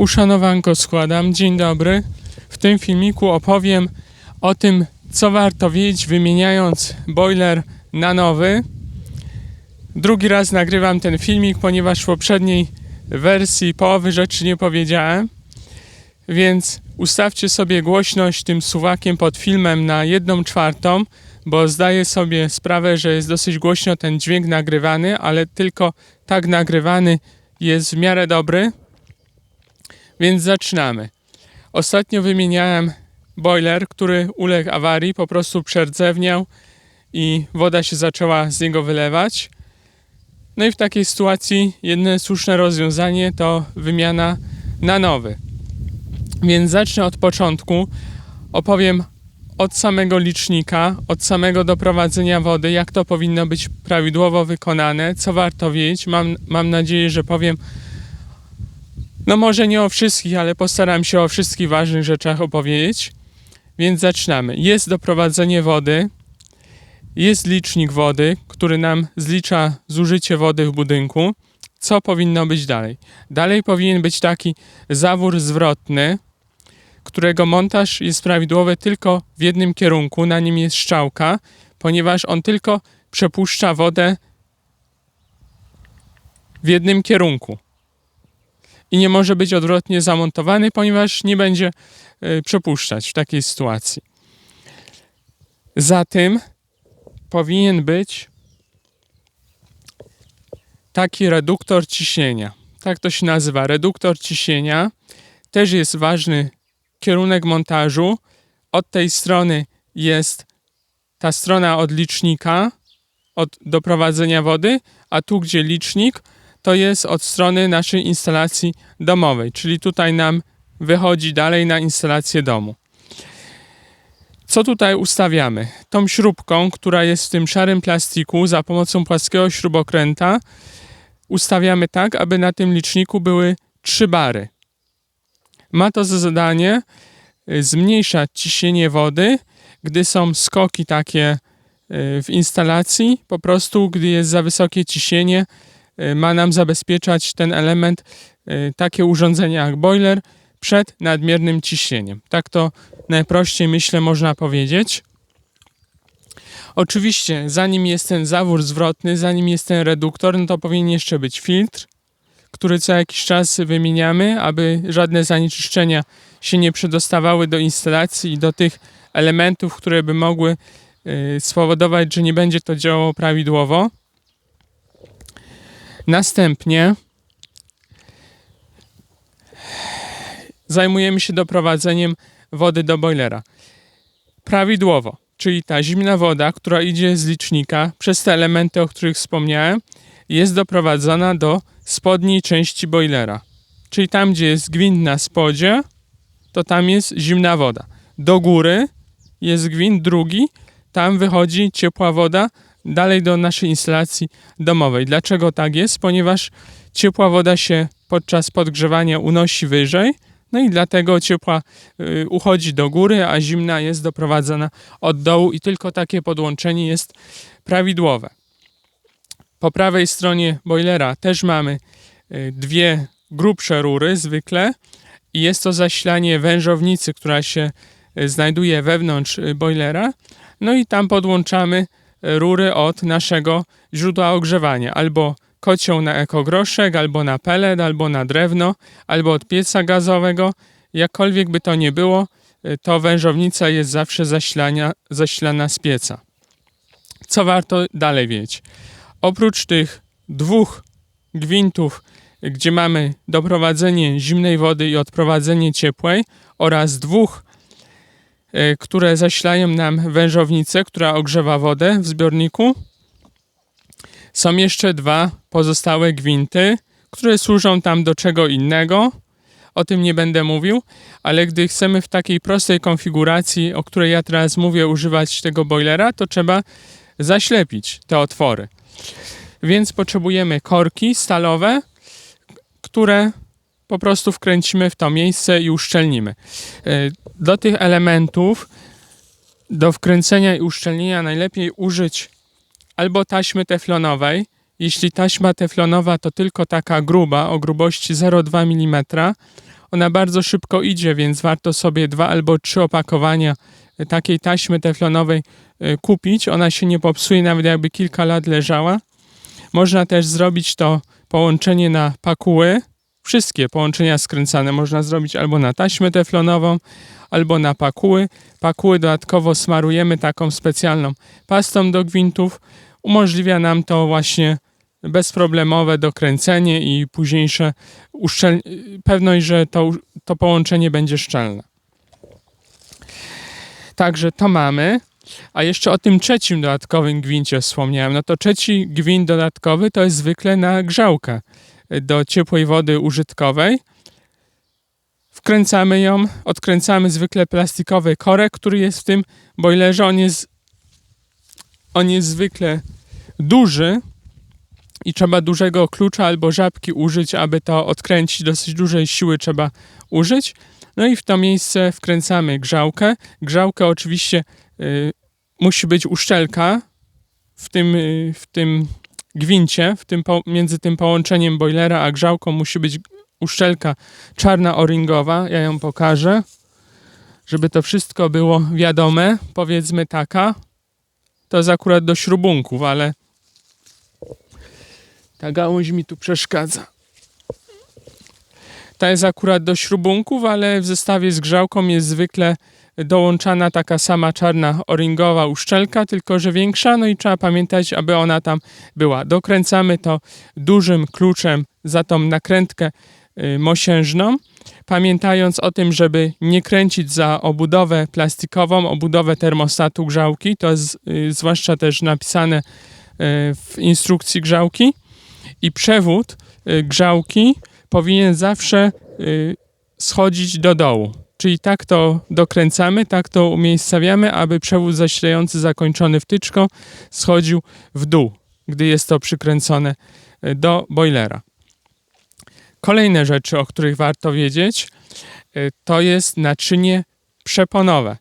Uszanowanko składam, dzień dobry. W tym filmiku opowiem o tym, co warto wiedzieć wymieniając boiler na nowy. Drugi raz nagrywam ten filmik, ponieważ w poprzedniej wersji połowy rzeczy nie powiedziałem. Więc ustawcie sobie głośność tym suwakiem pod filmem na jedną czwartą, bo zdaję sobie sprawę, że jest dosyć głośno ten dźwięk nagrywany, ale tylko tak nagrywany jest w miarę dobry. Więc zaczynamy. Ostatnio wymieniałem boiler, który uległ awarii, po prostu przerdzewniał i woda się zaczęła z niego wylewać. No i w takiej sytuacji jedyne słuszne rozwiązanie to wymiana na nowy. Więc zacznę od początku. Opowiem od samego licznika, od samego doprowadzenia wody, jak to powinno być prawidłowo wykonane, co warto wiedzieć. Mam, mam nadzieję, że powiem no może nie o wszystkich, ale postaram się o wszystkich ważnych rzeczach opowiedzieć. Więc zaczynamy. Jest doprowadzenie wody, jest licznik wody, który nam zlicza zużycie wody w budynku. Co powinno być dalej? Dalej powinien być taki zawór zwrotny, którego montaż jest prawidłowy tylko w jednym kierunku, na nim jest strzałka, ponieważ on tylko przepuszcza wodę w jednym kierunku i nie może być odwrotnie zamontowany, ponieważ nie będzie y, przepuszczać w takiej sytuacji. Za tym powinien być taki reduktor ciśnienia. Tak to się nazywa, reduktor ciśnienia. Też jest ważny kierunek montażu. Od tej strony jest ta strona od licznika, od doprowadzenia wody, a tu, gdzie licznik, to jest od strony naszej instalacji domowej, czyli tutaj nam wychodzi dalej na instalację domu. Co tutaj ustawiamy? Tą śrubką, która jest w tym szarym plastiku, za pomocą płaskiego śrubokręta, ustawiamy tak, aby na tym liczniku były trzy bary. Ma to za zadanie y, zmniejszać ciśnienie wody, gdy są skoki takie y, w instalacji, po prostu gdy jest za wysokie ciśnienie, ma nam zabezpieczać ten element, takie urządzenie jak boiler, przed nadmiernym ciśnieniem. Tak to najprościej myślę można powiedzieć. Oczywiście, zanim jest ten zawór zwrotny, zanim jest ten reduktor, no to powinien jeszcze być filtr, który co jakiś czas wymieniamy, aby żadne zanieczyszczenia się nie przedostawały do instalacji i do tych elementów, które by mogły y, spowodować, że nie będzie to działało prawidłowo. Następnie zajmujemy się doprowadzeniem wody do boilera. Prawidłowo, czyli ta zimna woda, która idzie z licznika przez te elementy, o których wspomniałem, jest doprowadzana do spodniej części boilera. Czyli tam, gdzie jest gwint na spodzie, to tam jest zimna woda. Do góry jest gwint drugi, tam wychodzi ciepła woda dalej do naszej instalacji domowej. Dlaczego tak jest? Ponieważ ciepła woda się podczas podgrzewania unosi wyżej, no i dlatego ciepła y, uchodzi do góry, a zimna jest doprowadzana od dołu i tylko takie podłączenie jest prawidłowe. Po prawej stronie boilera też mamy y, dwie grubsze rury zwykle i jest to zasilanie wężownicy, która się y, znajduje wewnątrz boilera. No i tam podłączamy rury od naszego źródła ogrzewania albo kocioł na ekogroszek, albo na pelet, albo na drewno, albo od pieca gazowego. Jakkolwiek by to nie było, y, to wężownica jest zawsze zasilania, zasilana z pieca. Co warto dalej wiedzieć? Oprócz tych dwóch gwintów, gdzie mamy doprowadzenie zimnej wody i odprowadzenie ciepłej oraz dwóch, które zasilają nam wężownicę, która ogrzewa wodę w zbiorniku, są jeszcze dwa pozostałe gwinty, które służą tam do czego innego. O tym nie będę mówił, ale gdy chcemy w takiej prostej konfiguracji, o której ja teraz mówię, używać tego boilera, to trzeba zaślepić te otwory. Więc potrzebujemy korki stalowe, które po prostu wkręcimy w to miejsce i uszczelnimy. E, do tych elementów, do wkręcenia i uszczelnienia najlepiej użyć albo taśmy teflonowej. Jeśli taśma teflonowa to tylko taka gruba, o grubości 0,2 mm, ona bardzo szybko idzie, więc warto sobie dwa albo trzy opakowania takiej taśmy teflonowej e, kupić. Ona się nie popsuje nawet jakby kilka lat leżała. Można też zrobić to połączenie na pakuły. Wszystkie połączenia skręcane można zrobić albo na taśmę teflonową, albo na pakuły. Pakuły dodatkowo smarujemy taką specjalną pastą do gwintów. Umożliwia nam to właśnie bezproblemowe dokręcenie i późniejsze uszczel... pewność, że to, to połączenie będzie szczelne. Także to mamy. A jeszcze o tym trzecim dodatkowym gwincie wspomniałem. No to trzeci gwint dodatkowy to jest zwykle na grzałkę do ciepłej wody użytkowej. Wkręcamy ją, odkręcamy zwykle plastikowy korek, który jest w tym boilerze. On jest, on jest zwykle duży i trzeba dużego klucza albo żabki użyć, aby to odkręcić. Dosyć dużej siły trzeba użyć. No i w to miejsce wkręcamy grzałkę. Grzałkę oczywiście y, musi być uszczelka w tym, y, w tym gwincie, w tym między tym połączeniem boilera a grzałką musi być uszczelka czarna o-ringowa. Ja ją pokażę, żeby to wszystko było wiadome. Powiedzmy taka. To jest akurat do śrubunków, ale ta gałąź mi tu przeszkadza. Ta jest akurat do śrubunków, ale w zestawie z grzałką jest zwykle dołączana taka sama czarna oringowa uszczelka, tylko że większa, no i trzeba pamiętać, aby ona tam była. Dokręcamy to dużym kluczem za tą nakrętkę y, mosiężną, pamiętając o tym, żeby nie kręcić za obudowę plastikową, obudowę termostatu grzałki, to jest y, zwłaszcza też napisane y, w instrukcji grzałki i przewód grzałki powinien zawsze schodzić do dołu. Czyli tak to dokręcamy, tak to umiejscawiamy, aby przewód zasilający zakończony wtyczką schodził w dół, gdy jest to przykręcone y, do boilera. Kolejne rzeczy, o których warto wiedzieć, to jest naczynie przeponowe.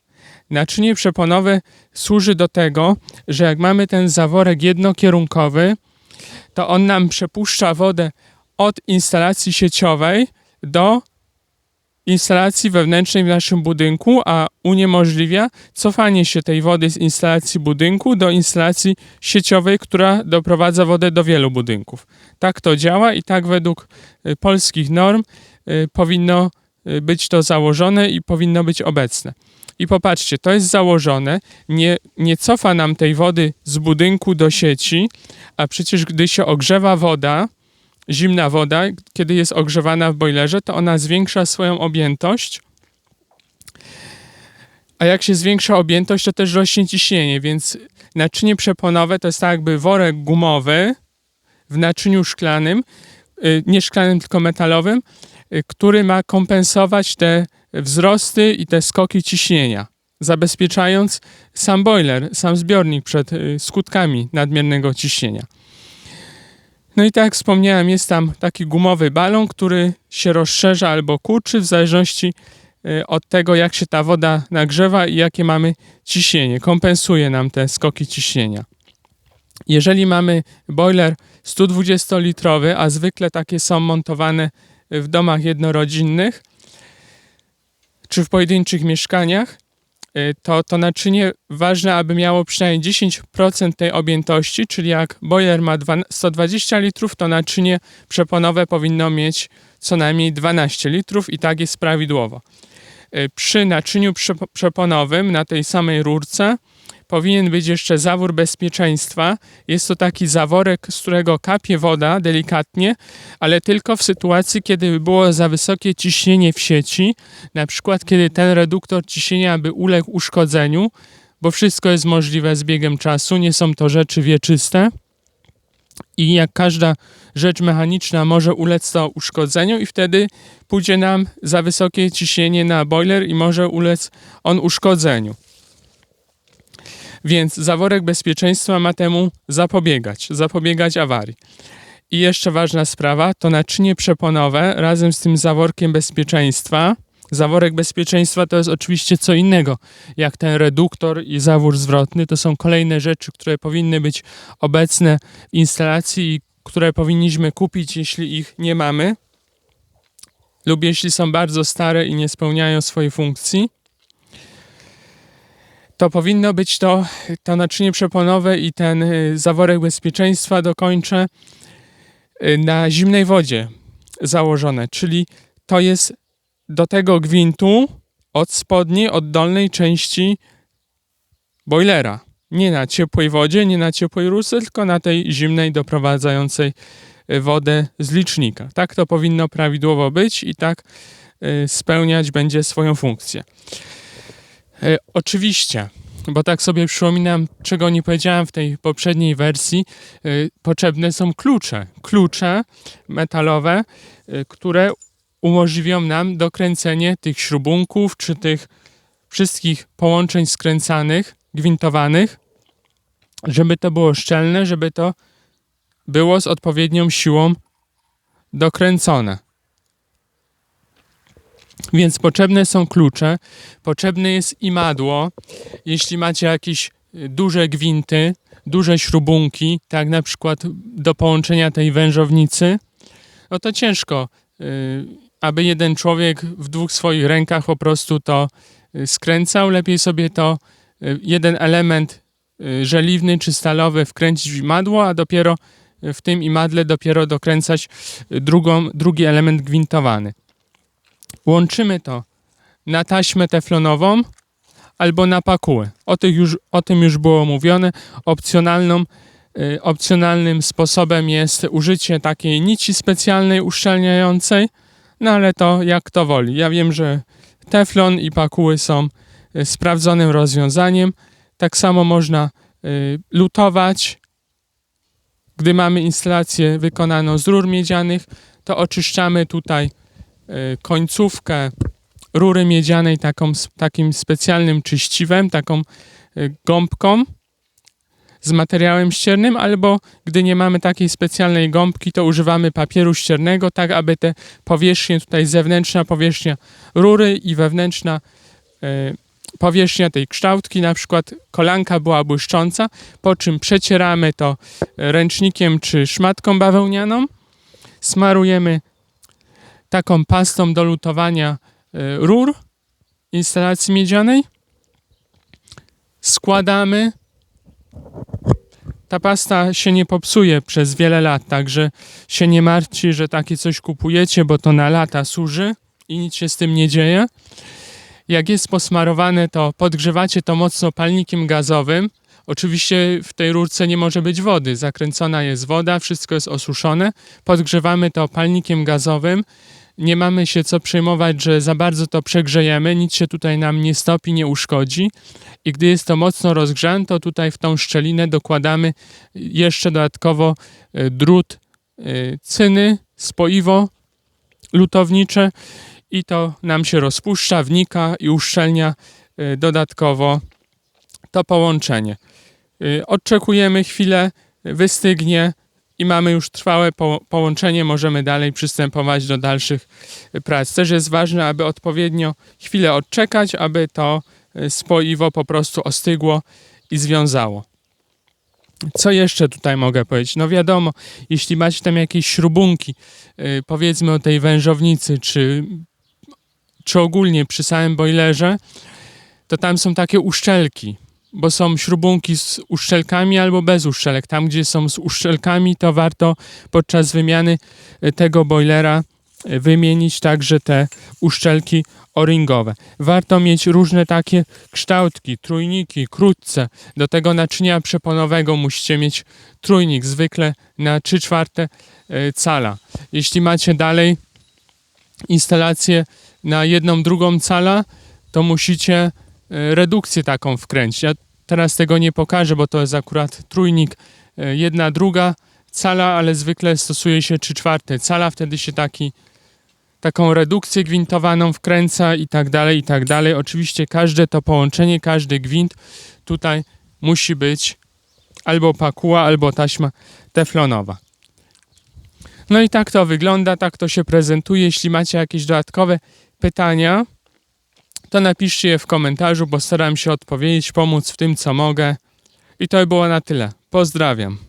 Naczynie przeponowe służy do tego, że jak mamy ten zaworek jednokierunkowy, to on nam przepuszcza wodę od instalacji sieciowej do instalacji wewnętrznej w naszym budynku, a uniemożliwia cofanie się tej wody z instalacji budynku do instalacji sieciowej, która doprowadza wodę do wielu budynków. Tak to działa i tak według y, polskich norm y, powinno y, być to założone i powinno być obecne. I popatrzcie, to jest założone, nie, nie cofa nam tej wody z budynku do sieci, a przecież gdy się ogrzewa woda, zimna woda, kiedy jest ogrzewana w boilerze, to ona zwiększa swoją objętość. A jak się zwiększa objętość, to też rośnie ciśnienie, więc naczynie przeponowe to jest tak jakby worek gumowy w naczyniu szklanym, y, nie szklanym, tylko metalowym, y, który ma kompensować te wzrosty i te skoki ciśnienia, zabezpieczając sam boiler, sam zbiornik przed y, skutkami nadmiernego ciśnienia. No i tak jak wspomniałem, jest tam taki gumowy balon, który się rozszerza albo kurczy w zależności y, od tego, jak się ta woda nagrzewa i jakie mamy ciśnienie. Kompensuje nam te skoki ciśnienia. Jeżeli mamy boiler 120-litrowy, a zwykle takie są montowane w domach jednorodzinnych, czy w pojedynczych mieszkaniach, to, to naczynie ważne, aby miało przynajmniej 10% tej objętości, czyli jak boiler ma 120 litrów, to naczynie przeponowe powinno mieć co najmniej 12 litrów i tak jest prawidłowo. Y, przy naczyniu przeponowym na tej samej rurce powinien być jeszcze zawór bezpieczeństwa. Jest to taki zaworek, z którego kapie woda delikatnie, ale tylko w sytuacji, kiedy było za wysokie ciśnienie w sieci, na przykład kiedy ten reduktor ciśnienia by uległ uszkodzeniu, bo wszystko jest możliwe z biegiem czasu, nie są to rzeczy wieczyste. I jak każda rzecz mechaniczna może ulec to uszkodzeniu, i wtedy pójdzie nam za wysokie ciśnienie na boiler i może ulec on uszkodzeniu. Więc zaworek bezpieczeństwa ma temu zapobiegać, zapobiegać awarii. I jeszcze ważna sprawa, to naczynie przeponowe razem z tym zaworkiem bezpieczeństwa. Zaworek bezpieczeństwa to jest oczywiście co innego, jak ten reduktor i zawór zwrotny. To są kolejne rzeczy, które powinny być obecne w instalacji i które powinniśmy kupić, jeśli ich nie mamy. lub jeśli są bardzo stare i nie spełniają swojej funkcji, to powinno być to, to naczynie przeponowe i ten y, zaworek bezpieczeństwa dokończę y, na zimnej wodzie założone, czyli to jest do tego gwintu od spodniej, od dolnej części boilera. Nie na ciepłej wodzie, nie na ciepłej rurce, tylko na tej zimnej doprowadzającej y, wodę z licznika. Tak to powinno prawidłowo być i tak spełniać będzie swoją funkcję. Y, Oczywiście, bo tak sobie przypominam, czego nie powiedziałem w tej poprzedniej wersji, y, potrzebne są klucze. Klucze metalowe, y, które umożliwią nam dokręcenie tych śrubunków czy tych wszystkich połączeń skręcanych, gwintowanych, żeby to było szczelne, żeby to było z odpowiednią siłą dokręcone. Więc potrzebne są klucze, potrzebne jest imadło. Jeśli macie jakieś y, duże gwinty, duże śrubunki, tak na przykład do połączenia tej wężownicy, no to ciężko, y, aby jeden człowiek w dwóch swoich rękach po prostu to y, skręcał. Lepiej sobie to jeden element żeliwny czy stalowy wkręcić w imadło, a dopiero w tym imadle dopiero dokręcać drugą, drugi element gwintowany. Łączymy to na taśmę teflonową albo na pakułę. O, tych już, o tym już było mówione. Opcjonalną, y, opcjonalnym sposobem jest użycie takiej nici specjalnej uszczelniającej, no ale to jak kto woli. Ja wiem, że teflon i pakuły są y, sprawdzonym rozwiązaniem. Tak samo można y, lutować. Gdy mamy instalację wykonaną z rur miedzianych, to oczyszczamy tutaj końcówkę rury miedzianej taką, takim specjalnym czyściwem, taką y, gąbką z materiałem ściernym, albo gdy nie mamy takiej specjalnej gąbki, to używamy papieru ściernego, tak aby te powierzchnie, tutaj zewnętrzna powierzchnia rury i wewnętrzna y, powierzchnia tej kształtki, na przykład kolanka była błyszcząca, po czym przecieramy to ręcznikiem czy szmatką bawełnianą, smarujemy taką pastą do lutowania y, rur instalacji miedzianej, składamy. Ta pasta się nie popsuje przez wiele lat, także się nie martwcie, że takie coś kupujecie, bo to na lata służy i nic się z tym nie dzieje. Jak jest posmarowane, to podgrzewacie to mocno palnikiem gazowym. Oczywiście w tej rurce nie może być wody, zakręcona jest woda, wszystko jest osuszone. Podgrzewamy to palnikiem gazowym. Nie mamy się co przejmować, że za bardzo to przegrzejemy, nic się tutaj nam nie stopi, nie uszkodzi. I gdy jest to mocno rozgrzane, to tutaj w tą szczelinę dokładamy jeszcze dodatkowo e, drut e, cyny, spoiwo lutownicze i to nam się rozpuszcza, wnika i uszczelnia y, dodatkowo to połączenie. Y, Odczekujemy chwilę, wystygnie i mamy już trwałe po połączenie, możemy dalej przystępować do dalszych y, prac. Też jest ważne, aby odpowiednio chwilę odczekać, aby to y, spoiwo po prostu ostygło i związało. Co jeszcze tutaj mogę powiedzieć? No wiadomo, jeśli macie tam jakieś śrubunki, y, powiedzmy o tej wężownicy, czy czy ogólnie przy samym boilerze, to tam są takie uszczelki, bo są śrubunki z uszczelkami albo bez uszczelek. Tam, gdzie są z uszczelkami, to warto podczas wymiany y, tego boilera y, wymienić także te uszczelki o-ringowe. Warto mieć różne takie kształtki, trójniki, krótce. Do tego naczynia przeponowego musicie mieć trójnik, zwykle na 3 czwarte y, cala. Jeśli macie dalej instalację na jedną drugą cala, to musicie redukcję taką wkręcić. Ja teraz tego nie pokażę, bo to jest akurat trójnik e, jedna druga cala, ale zwykle stosuje się trzy czwarte cala, wtedy się taki taką redukcję gwintowaną wkręca i tak dalej, i tak dalej. Oczywiście każde to połączenie, każdy gwint tutaj musi być albo pakuła, albo taśma teflonowa. No i tak to wygląda, tak to się prezentuje. Jeśli macie jakieś dodatkowe pytania, to napiszcie je w komentarzu, bo staram się odpowiedzieć, pomóc w tym, co mogę. I to by było na tyle. Pozdrawiam.